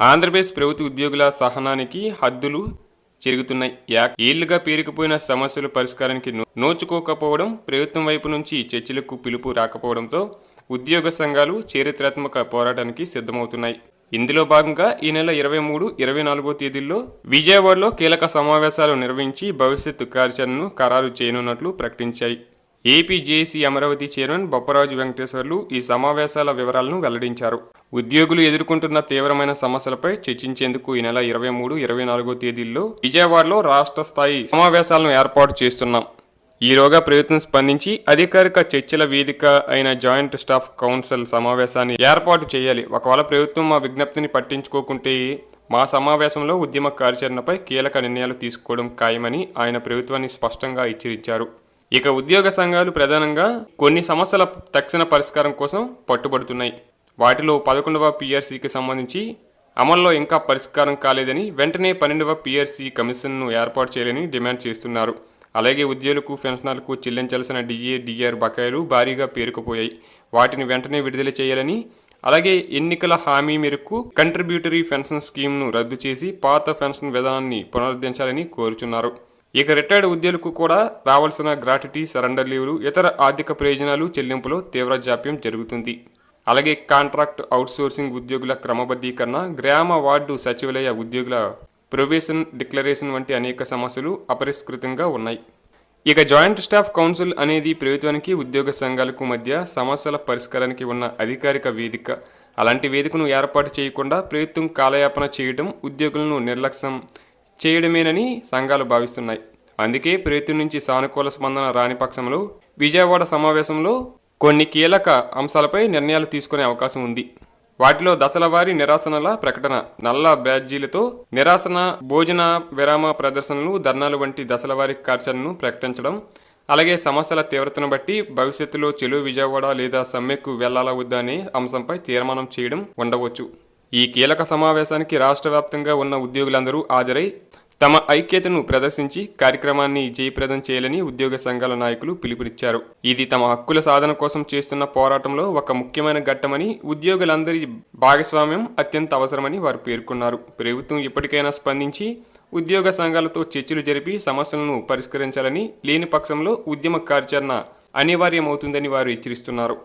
ఆంధ్రప్రదేశ్ ప్రభుత్వ ఉద్యోగుల సహనానికి హద్దులు చెరుగుతున్నాయి ఏళ్ళుగా పేరుకుపోయిన సమస్యల పరిష్కారానికి నో- నోచుకోకపోవడం ప్రభుత్వం వైపు నుంచి చర్చలకు పిలుపు రాకపోవడంతో ఉద్యోగ సంఘాలు చారిత్రాత్మక పోరాటానికి సిద్ధమవుతున్నాయి. ఇందులో భాగంగా ఈ నెల ఇరవై మూడు ఇరవై నాలుగో తేదీల్లో విజయవాడలో కీలక సమావేశాలు నిర్వహించి భవిష్యత్తు కార్యాచరణను ఖరారు చేయనున్నట్లు ప్రకటించాయి. ఏపీజేసీ అమరావతి చైర్మన్ బొప్పరాజు వెంకటేశ్వర్లు ఈ సమావేశాల వివరాలను వెల్లడించారు. ఉద్యోగులు ఎదుర్కొంటున్న తీవ్రమైన సమస్యలపై చర్చించేందుకు ఈ నెల ఇరవై మూడు ఇరవై నాలుగో తేదీల్లో విజయవాడలో రాష్ట్ర స్థాయి సమావేశాలను ఏర్పాటు చేస్తున్నాం. ఈలోగా ప్రభుత్వం స్పందించి అధికారిక చర్చల వేదిక అయిన జాయింట్ స్టాఫ్ కౌన్సిల్ సమావేశాన్ని ఏర్పాటు చేయాలి. ఒకవేళ ప్రభుత్వం మా విజ్ఞప్తిని పట్టించుకోకుంటే మా సమావేశంలో ఉద్యమ కార్యాచరణపై కీలక నిర్ణయాలు తీసుకోవడం ఖాయమని ఆయన ప్రభుత్వాన్ని స్పష్టంగా హెచ్చరించారు. ఇక ఉద్యోగ సంఘాలు ప్రధానంగా కొన్ని సమస్యల తక్షణ పరిష్కారం కోసం పట్టుబడుతున్నాయి. వాటిలో పదకొండవ పిఆర్సీకి సంబంధించి అమల్లో ఇంకా పరిష్కారం కాలేదని వెంటనే పన్నెండవ పిఆర్సీ కమిషన్ను ఏర్పాటు చేయాలని డిమాండ్ చేస్తున్నారు. అలాగే ఉద్యోగులకు పెన్షనర్లకు చెల్లించాల్సిన డిఏ డిఆర్ బకాయిలు భారీగా పేరుకుపోయాయి. వాటిని వెంటనే విడుదల చేయాలని అలాగే ఎన్నికల హామీ మేరకు కంట్రిబ్యూటరీ పెన్షన్ స్కీమ్ను రద్దు చేసి పాత పెన్షన్ విధానాన్ని పునరుద్ధరించాలని కోరుచున్నారు ఇక రిటైర్డ్ ఉద్యోగులకు కూడా రావాల్సిన గ్రాట్యుటీ సరెండర్ లీవ్లు ఇతర ఆర్థిక ప్రయోజనాలు చెల్లింపులో తీవ్ర జాప్యం జరుగుతుంది. అలాగే కాంట్రాక్ట్ అవుట్సోర్సింగ్ ఉద్యోగుల క్రమబద్ధీకరణ గ్రామ వార్డు సచివాలయ ఉద్యోగుల ప్రొబేషన్ డిక్లరేషన్ వంటి అనేక సమస్యలు అపరిష్కృతంగా ఉన్నాయి. ఇక జాయింట్ స్టాఫ్ కౌన్సిల్ అనేది ప్రభుత్వానికి ఉద్యోగ సంఘాలకు మధ్య సమస్యల పరిష్కారానికి ఉన్న అధికారిక వేదిక. అలాంటి వేదికను ఏర్పాటు చేయకుండా ప్రభుత్వం కాలయాపన చేయడం ఉద్యోగులను నిర్లక్ష్యం చేయడమేనని సంఘాలు భావిస్తున్నాయి. అందుకే ప్రతి నుంచి సానుకూల స్పందన రాని పక్షంలో విజయవాడ సమావేశంలో కొన్ని కీలక అంశాలపై నిర్ణయాలు తీసుకునే అవకాశం ఉంది. వాటిలో దశలవారీ నిరాసనల ప్రకటన నల్ల బ్యాడ్జీలతో నిరాసన భోజన విరామ ప్రదర్శనలు ధర్నాలు వంటి దశలవారీ కార్యాచరణను ప్రకటించడం అలాగే సమస్యల తీవ్రతను బట్టి భవిష్యత్తులో చెలు విజయవాడ లేదా సమ్మెకు వెళ్ళాలా వద్దా అనే అంశంపై తీర్మానం చేయడం ఉండవచ్చు. ఈ కీలక సమావేశానికి రాష్ట్ర వ్యాప్తంగా ఉన్న ఉద్యోగులందరూ హాజరై తమ ఐక్యతను ప్రదర్శించి కార్యక్రమాన్ని జయప్రదం చేయాలని ఉద్యోగ సంఘాల నాయకులు పిలుపునిచ్చారు. ఇది తమ హక్కుల సాధన కోసం చేస్తున్న పోరాటంలో ఒక ముఖ్యమైన ఘట్టమని ఉద్యోగులందరి భాగస్వామ్యం అత్యంత అవసరమని వారు పేర్కొన్నారు. ప్రభుత్వం ఇప్పటికైనా స్పందించి ఉద్యోగ సంఘాలతో చర్చలు జరిపి సమస్యలను పరిష్కరించాలని లేని పక్షంలో ఉద్యమ కార్యాచరణ అనివార్యమవుతుందని వారు హెచ్చరిస్తున్నారు.